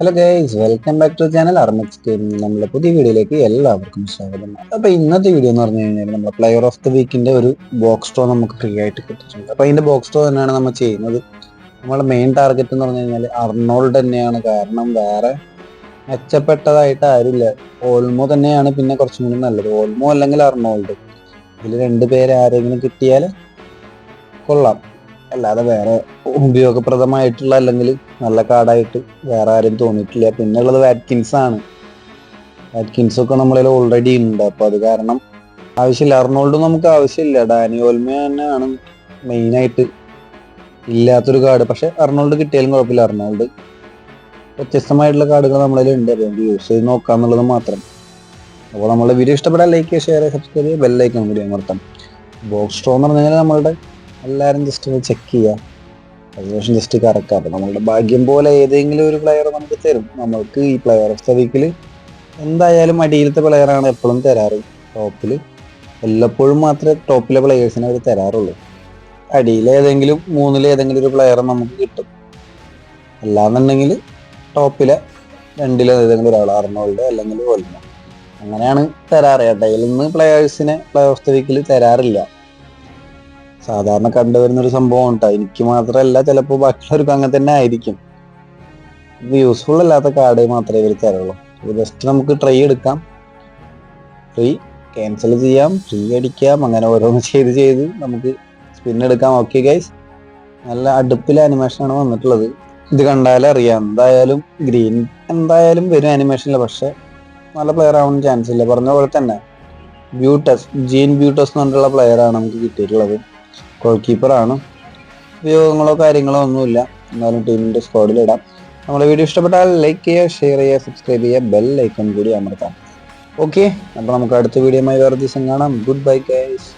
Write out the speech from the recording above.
Hello guys welcome back to channel Armix team നമ്മുടെ പുതിയ വീഡിയോയിലേക്ക് എല്ലാവർക്കും സ്വാഗതം. അപ്പൊ ഇന്നത്തെ വീഡിയോ എന്ന് പറഞ്ഞു കഴിഞ്ഞാൽ നമ്മുടെ പ്ലെയർ ഓഫ് ദ വീക്കിന്റെ ഒരു ബോക്സ് സ്റ്റോ നമുക്ക് ഫ്രീ ആയിട്ട് കിട്ടിയിട്ടുണ്ട്. അപ്പൊ അതിന്റെ ബോക്സ് സ്റ്റോ തന്നെയാണ് നമ്മൾ ചെയ്യുന്നത്. നമ്മുടെ മെയിൻ ടാർഗറ്റ് എന്ന് പറഞ്ഞു കഴിഞ്ഞാൽ അർണോൾഡ് തന്നെയാണ്. കാരണം വേറെ മെച്ചപ്പെട്ടതായിട്ട് ആരുമില്ല. ഓൾമോ തന്നെയാണ് പിന്നെ കുറച്ചും കൂടി നല്ലത്. ഓൾമോ അല്ലെങ്കിൽ അർണോൾഡ് ഇതിൽ രണ്ട് ആരെങ്കിലും കിട്ടിയാൽ കൊള്ളാം. അല്ലാതെ വേറെ ഉപയോഗപ്രദമായിട്ടുള്ള അല്ലെങ്കിൽ നല്ല കാർഡായിട്ട് വേറെ ആരും തോന്നിയിട്ടില്ല. പിന്നെ ഉള്ളത് വാറ്റ്കിൻസ് ആണ്. വാറ്റ്കിൻസ് ഒക്കെ നമ്മളിൽ ഓൾറെഡി ഉണ്ട്. അപ്പൊ അത് കാരണം ആവശ്യമില്ല. അർണോൾഡ് നമുക്ക് ആവശ്യമില്ല. ഡാനി ഓൽമ തന്നെയാണ് മെയിനായിട്ട് ഇല്ലാത്തൊരു കാർഡ്. പക്ഷെ അർണോൾഡ് കിട്ടിയാലും കുഴപ്പമില്ല. അർണോൾഡ് വ്യത്യസ്തമായിട്ടുള്ള കാർഡുകൾ നമ്മളിൽ ഉണ്ട്. അതുകൊണ്ട് യൂസ് ചെയ്ത് നോക്കാന്നുള്ളത് മാത്രം. അപ്പോൾ നമ്മളെ വീഡിയോ ഇഷ്ടപ്പെടാൻ ലൈക്ക് ചെയ്യുക ഷെയർ ചെയ്യുക സബ്സ്ക്രൈബ് ചെയ്യുക ബെല്ലൈക്കൺ കൂടി അമർത്താം ബോക്സ് സ്ട്രോ എന്ന് പറഞ്ഞു കഴിഞ്ഞാൽ നമ്മളുടെ എല്ലാവരും ജസ്റ്റ് ഒന്ന് ചെക്ക് ചെയ്യുക അതിനുശേഷം ജസ്റ്റ് കറക്കാം അപ്പം നമ്മളുടെ ഭാഗ്യം പോലെ ഏതെങ്കിലും ഒരു പ്ലെയർ നമുക്ക് തരും. നമുക്ക് ഈ പ്ലെയർ ഓഫ് ദ വീക്കിൽ എന്തായാലും അടിയിലത്തെ പ്ലെയറാണ് എപ്പോഴും തരാറ്. ടോപ്പിൽ എല്ലപ്പോഴും മാത്രമേ ടോപ്പിലെ പ്ലെയേഴ്സിനെ അവർ തരാറുള്ളൂ. അടിയിൽ ഏതെങ്കിലും ഏതെങ്കിലും ഒരു പ്ലെയർ നമുക്ക് കിട്ടും. അല്ലാന്നുണ്ടെങ്കിൽ ടോപ്പിലെ രണ്ടിലെ ഏതെങ്കിലും ഒരാൾ അർണോൾഡ് അല്ലെങ്കിൽ ഓൽമ അങ്ങനെയാണ് തരാറ്. നിന്ന് പ്ലെയേഴ്സിനെ പ്ലേ ഓഫ് ദ വീക്കിൽ തരാറില്ല. സാധാരണ കണ്ടുവരുന്ന ഒരു സംഭവം ഉണ്ടാ എനിക്ക് മാത്രമല്ല ചിലപ്പോൾ ബാക്കിയുള്ളവർക്ക് അങ്ങനെ തന്നെ ആയിരിക്കും. യൂസ്ഫുൾ അല്ലാത്ത കാർഡ് മാത്രമേ ഇവർ തരുള്ളൂ ജസ്റ്റ് നമുക്ക് ട്രൈ എടുക്കാം. ഫ്രീ ക്യാൻസൽ ചെയ്യാം ഫ്രീ അടിക്കാം അങ്ങനെ ഓരോന്ന് ചെയ്ത് ചെയ്ത് നമുക്ക് സ്പിൻ എടുക്കാം. ഓക്കെ ഗൈസ് നല്ല അടുപ്പിലെ അനിമേഷനാണ് വന്നിട്ടുള്ളത്. ഇത് കണ്ടാലേ അറിയാം. എന്തായാലും ഗ്രീൻ എന്തായാലും വരും അനിമേഷനിൽ പക്ഷെ നല്ല പ്ലെയർ ആവാൻ ചാൻസ് ഇല്ല. പറഞ്ഞ പോലെ തന്നെ ബ്യൂട്ടസ് ജീൻ ബ്യൂട്ടസ് എന്ന് പറഞ്ഞിട്ടുള്ള പ്ലെയറാണ് നമുക്ക് കിട്ടിയിട്ടുള്ളത്. ഗോൾ കീപ്പറാണ് ഉപയോഗങ്ങളോ കാര്യങ്ങളോ ഒന്നുമില്ല. എന്നാലും ടീമിന്റെ സ്ക്വാഡിൽ ഇടാം. നമ്മുടെ വീഡിയോ ഇഷ്ടപ്പെട്ടാൽ ലൈക്ക് ചെയ്യുക ഷെയർ ചെയ്യുക സബ്സ്ക്രൈബ് ചെയ്യുക ബെൽ ഐക്കൺ കൂടി അമർത്താം. ഓക്കെ അപ്പോൾ നമുക്ക് അടുത്ത വീഡിയോയുമായി വേറെ ദിവസം കാണാം. Good bye guys